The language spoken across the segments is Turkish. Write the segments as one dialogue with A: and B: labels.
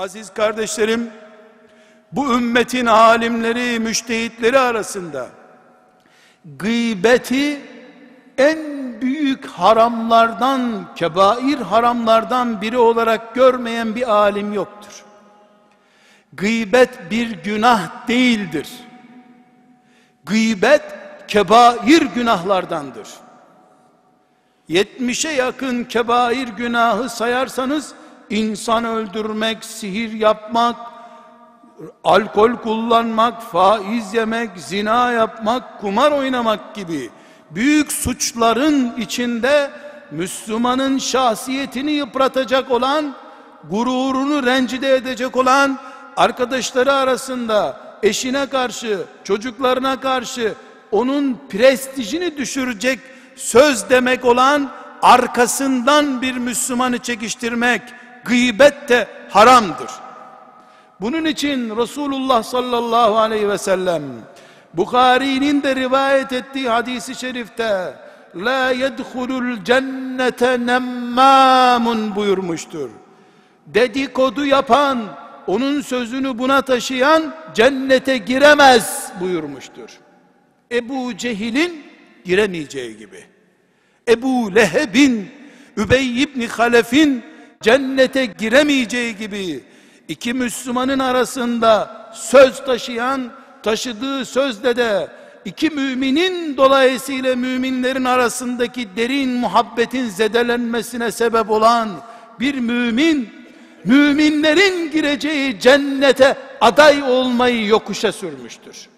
A: Aziz kardeşlerim, bu ümmetin alimleri, müştehitleri arasında gıybeti en büyük haramlardan, kebair haramlardan biri olarak görmeyen bir alim yoktur. Gıybet bir günah değildir. Gıybet kebair günahlardandır. 70'e yakın kebair günahı sayarsanız insan öldürmek, sihir yapmak, alkol kullanmak, faiz yemek, zina yapmak, kumar oynamak gibi büyük suçların içinde Müslümanın şahsiyetini yıpratacak olan, gururunu rencide edecek olan arkadaşları arasında eşine karşı, çocuklarına karşı onun prestijini düşürecek söz demek olan arkasından bir Müslümanı çekiştirmek gıybet de haramdır. Bunun için Resulullah sallallahu aleyhi ve sellem Bukhari'nin de rivayet ettiği hadisi şerifte la yedhulul cennete nemmamun buyurmuştur. Dedikodu yapan, onun sözünü buna taşıyan cennete giremez buyurmuştur. Ebu Cehil'in giremeyeceği gibi. Ebu Leheb'in, Übey ibn Halef'in cennete giremeyeceği gibi iki Müslümanın arasında söz taşıyan, taşıdığı sözde de iki müminin dolayısıyla müminlerin arasındaki derin muhabbetin zedelenmesine sebep olan bir mümin, müminlerin gireceği cennete aday olmayı yokuşa sürmüştür.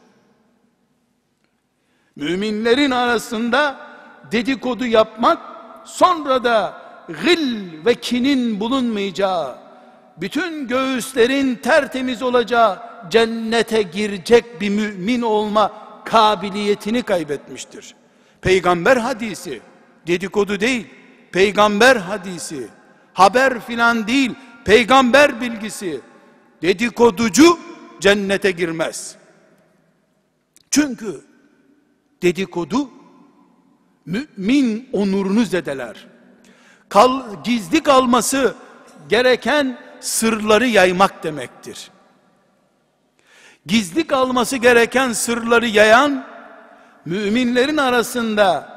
A: Müminlerin arasında dedikodu yapmak, sonra da gıl ve kinin bulunmayacağı, bütün göğüslerin tertemiz olacağı cennete girecek bir mümin olma kabiliyetini kaybetmiştir. Peygamber hadisi, dedikodu değil, peygamber hadisi, haber filan değil, peygamber bilgisi, dedikoducu cennete girmez. Çünkü dedikodu mümin onurunu zedeler. Kal, gizli kalması gereken sırları yaymak demektir. Gizli kalması gereken sırları yayan müminlerin arasında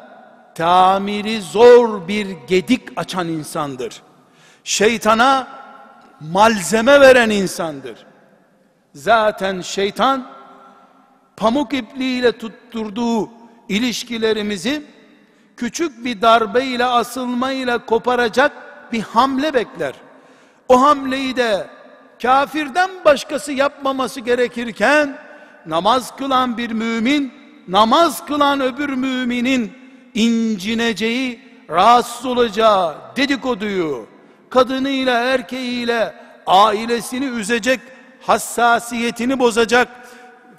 A: tamiri zor bir gedik açan insandır. Şeytana malzeme veren insandır. Zaten şeytan pamuk ipliğiyle tutturduğu ilişkilerimizi küçük bir darbe ile asılma ile koparacak bir hamle bekler. O hamleyi de kafirden başkası yapmaması gerekirken namaz kılan bir mümin namaz kılan öbür müminin incineceği, rahatsız olacağı dedikoduyu kadınıyla erkeğiyle ailesini üzecek, hassasiyetini bozacak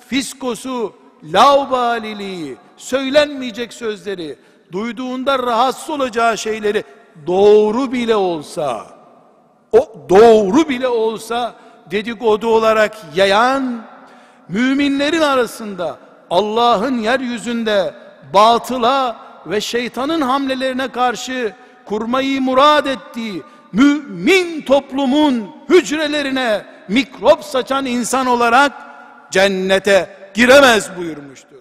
A: fiskosu, laubaliliği, söylenmeyecek sözleri, duyduğunda rahatsız olacağı şeyleri doğru bile olsa, o doğru bile olsa dedikodu olarak yayan, müminlerin arasında Allah'ın yeryüzünde batıla ve şeytanın hamlelerine karşı kurmayı murad ettiği mümin toplumun hücrelerine mikrop saçan insan olarak cennete giremez buyurmuştur.